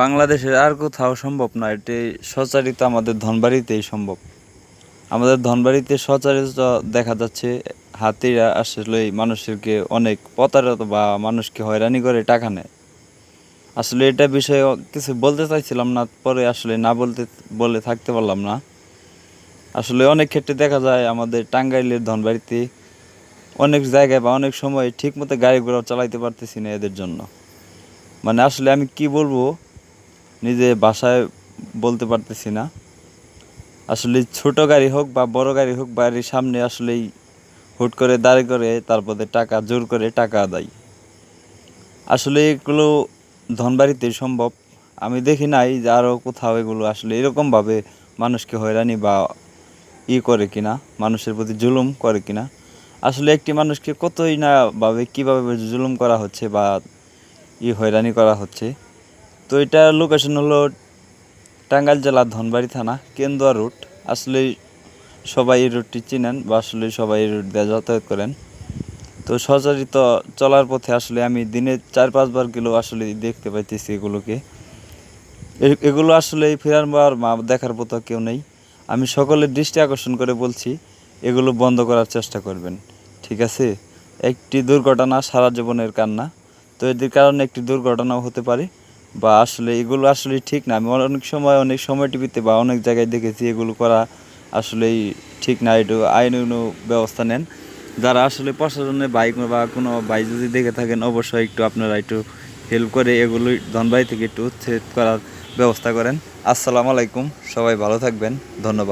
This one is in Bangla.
বাংলাদেশের আর কোথাও সম্ভব না। এটি সচারিত আমাদের ধনবাড়িতেই সম্ভব। আমাদের ধনবাড়িতে সচরাচর দেখা যাচ্ছে, হাতিরা আসলে মানুষকে অনেক প্রতারিত বা মানুষকে হয়রানি করে টাকা নেয়। আসলে এটা বিষয়ে কিছু বলতে চাইছিলাম না, পরে আসলে না বলতে, বলে থাকতে পারলাম না। আসলে অনেক ক্ষেত্রে দেখা যায়, আমাদের টাঙ্গাইলের ধনবাড়িতে অনেক জায়গায় বা অনেক সময় ঠিক মতো গাড়ি ঘোড়া চালাইতে পারতেছি না এদের জন্য। মানে আসলে আমি কি বলব নিজে বাসায় বলতে পারতেছি না। আসলে ছোট গাড়ি হোক বা বড় গাড়ি হোক, বাড়ির সামনে আসলেই হুট করে দাঁড়ি করে, তারপরে টাকা, জোর করে টাকা আদায়। আসলে এগুলো ধনবাড়িতে সম্ভব। আমি দেখি নাই যে আরও কোথাও এগুলো আসলে এরকমভাবে মানুষকে হয়রানি বা ই করে কিনা, মানুষের প্রতি জুলুম করে কিনা। আসলে একটি মানুষকে কতই না ভাবে কীভাবে জুলুম করা হচ্ছে বা ই হয়রানি করা হচ্ছে। তো এটা লোকেশন হলো টাঙ্গাইল জেলার ধনবাড়ি থানা, কেন্দুয়া রুট আসলে সবাই এই রুটটি চিনেন বা আসলে সবাই এই রুট দিয়ে যাতায়াত করেন। তো সচরিত চলার পথে আসলে আমি দিনে চার পাঁচবার গেলেও আসলে দেখতে পাইতেছি এগুলোকে। এগুলো আসলে ফেরার বার মা দেখার মতো কেউ নেই। আমি সকলের দৃষ্টি আকর্ষণ করে বলছি, এগুলো বন্ধ করার চেষ্টা করবেন, ঠিক আছে? একটি দুর্ঘটনা সারা জীবনের কান্না। তো এদের কারণে একটি দুর্ঘটনাও হতে পারে। বা আসলে এগুলো আসলে ঠিক না। আমি অনেক সময় অনেক সময় টিভিতে বা অনেক জায়গায় দেখেছি এগুলো করা আসলেই ঠিক না। একটু আইন ব্যবস্থা নেন। যারা আসলে প্রশাসনের বাইক বা কোনো বাইক যদি দেখে থাকেন, অবশ্যই একটু আপনারা একটু হেল্প করে এগুলো ধনবাড়ি থেকে একটু উচ্ছেদ করার ব্যবস্থা করেন। আসসালামু আলাইকুম। সবাই ভালো থাকবেন। ধন্যবাদ।